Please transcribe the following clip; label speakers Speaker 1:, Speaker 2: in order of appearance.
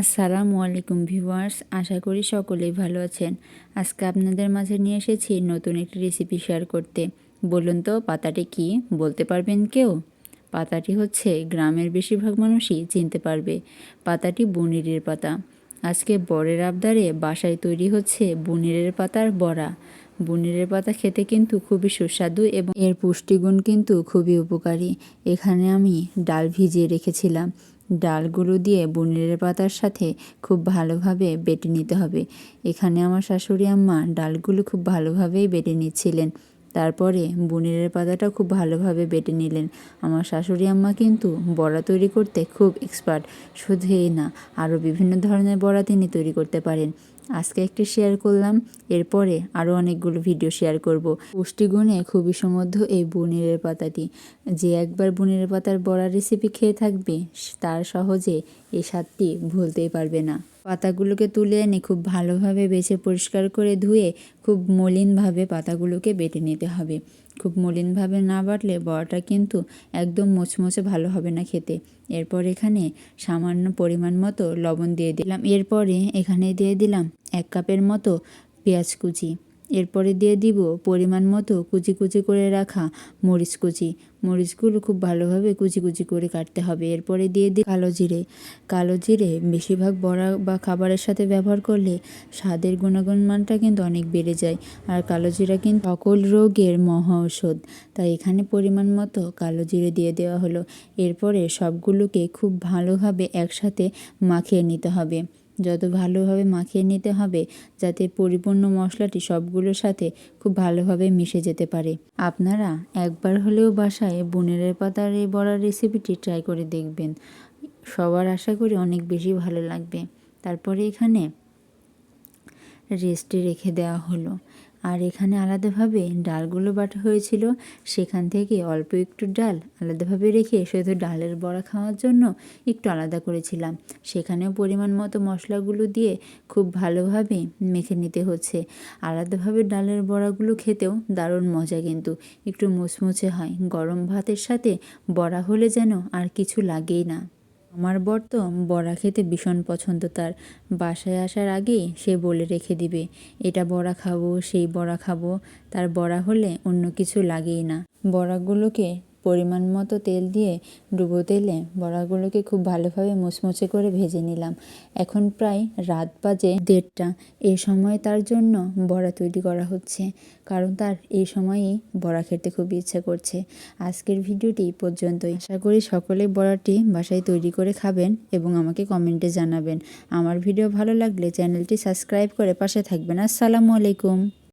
Speaker 1: আসসালামু আলাইকুম ভিউয়ার্স, আশা করি সকলেই ভালো আছেন। আজকে আপনাদের মাঝে নিয়ে এসেছি নতুন একটি রেসিপি শেয়ার করতে। বলুন তো, পাতাটি কি? বলতে পারবেন কেউ? পাতাটি হচ্ছে গ্রামের বেশিরভাগ মানুষই চিনতে পারবে। পাতাটি বনিরের পাতা। আজকে বরের আবদারে বাসায় তৈরি হচ্ছে বনিরের পাতার বড়া। বনিরের পাতা খেতে কিন্তু খুবই সুস্বাদু এবং এর পুষ্টিগুণ কিন্তু খুবই উপকারী। এখানে আমি ডাল ভিজিয়ে রেখেছিলাম। ডালগুলো দিয়ে বুনিরের পাতার সাথে খুব ভালোভাবে বেটে নিতে হবে। এখানে আমার শাশুড়ি আম্মা ডালগুলো খুব ভালোভাবেই বেটে নিচ্ছিলেন। তারপরে বুনিরের পাতাটা খুব ভালোভাবে বেটে নিলেন। আমার শাশুড়ি আম্মা কিন্তু বড়া তৈরি করতে খুব এক্সপার্ট শুধুই না, আরও বিভিন্ন ধরনের বড়া তিনি তৈরি করতে পারেন। আজকে একটি শেয়ার করলাম, এরপরে আরও অনেকগুলো ভিডিও শেয়ার করব। পুষ্টিগুণে খুবই সমৃদ্ধ এই বনিরের পাতাটি। যে একবার বনিরের পাতার বড়া রেসিপি খেয়ে থাকবে তার সহজে এই স্বাদটি ভুলতেই পারবে না। পাতাগুলোকে তুলে এনে খুব ভালোভাবে বেছে পরিষ্কার করে ধুয়ে খুব মলিনভাবে পাতাগুলোকে বেটে নিতে হবে। খুব মলিনভাবে না বাটলে বড়াটা কিন্তু একদম মোচমোচে ভালো হবে না খেতে। এরপর এখানে সামান্য পরিমাণ মতো লবণ দিয়ে দিলাম। এরপরে এখানে দিয়ে দিলাম এক কাপের মতো পেঁয়াজ কুচি। এরপরে দিয়ে দিব পরিমাণ মতো কুচি কুচি করে রাখা মরিচ কুচি। মরিচগুলো খুব ভালোভাবে কুচি কুচি করে কাটতে হবে। এরপরে দিয়ে দিই কালো জিরে। কালো জিরে বেশিরভাগ বড়া বা খাবারের সাথে ব্যবহার করলে স্বাদের গুণাগুণ মানটা কিন্তু অনেক বেড়ে যায়। আর কালো জিরা কিন্তু সকল রোগের মহা ঔষধ তাই এখানে পরিমাণ মতো কালো জিরে দিয়ে দেওয়া হলো। এরপরে সবগুলোকে খুব ভালোভাবে একসাথে মাখিয়ে নিতে হবে। যত ভালোভাবে মাখিয়ে নিতে হবে, যাতে পরিপূর্ণ মশলাটি সবগুলোর সাথে খুব ভালোভাবে মিশে যেতে পারে। আপনারা একবার হলেও বাসায় বোনেরের পাতার এই বড়ার রেসিপিটি ট্রাই করে দেখবেন। সবার আশা করি অনেক বেশি ভালো লাগবে। তারপরে এখানে রেস্টে রেখে দেওয়া হলো। আর এখানে আলাদাভাবে ডালগুলো বাটা হয়েছিল। সেখান থেকে অল্প একটু ডাল আলাদাভাবে রেখে শুধু ডালের বড়া খাওয়ার জন্য একটু আলাদা করেছিলাম। সেখানেও পরিমাণ মতো মশলাগুলো দিয়ে খুব ভালোভাবে মেখে নিতে হচ্ছে। আলাদাভাবে ডালের বড়াগুলো খেতেও দারুণ মজা কিন্তু। একটু মুচমুচে হয়। গরম ভাতের সাথে বড়া হলে যেন আর কিছু লাগেই না। আমার বর তো বড়া খেতে ভীষণ পছন্দ তার। বাসায় আসার আগে সে বলে রেখে দিবে, এটা বড়া খাব, সেই বড়া খাব। তার বড়া হলে অন্য কিছু লাগেই না। বড়াগুলোকে পরিমাণ মতো তেল দিয়ে ডুবো তেলে বড়াগুলোকে খুব ভালোভাবে মুচমুচে করে ভেজে নিলাম। এখন প্রায় রাত বাজে দেড়টা। এই সময় তার জন্য বড়া তৈরি করা হচ্ছে, কারণ তার এই সময়েই বড়া খেতে খুব ইচ্ছা করছে। আজকের ভিডিওটি পর্যন্তই। আশা করি সকলে বড়াটি বাসায় তৈরি করে খাবেন এবং আমাকে কমেন্টে জানাবেন। আমার ভিডিও ভালো লাগলে চ্যানেলটি সাবস্ক্রাইব করে পাশে থাকবেন। আসসালামু আলাইকুম।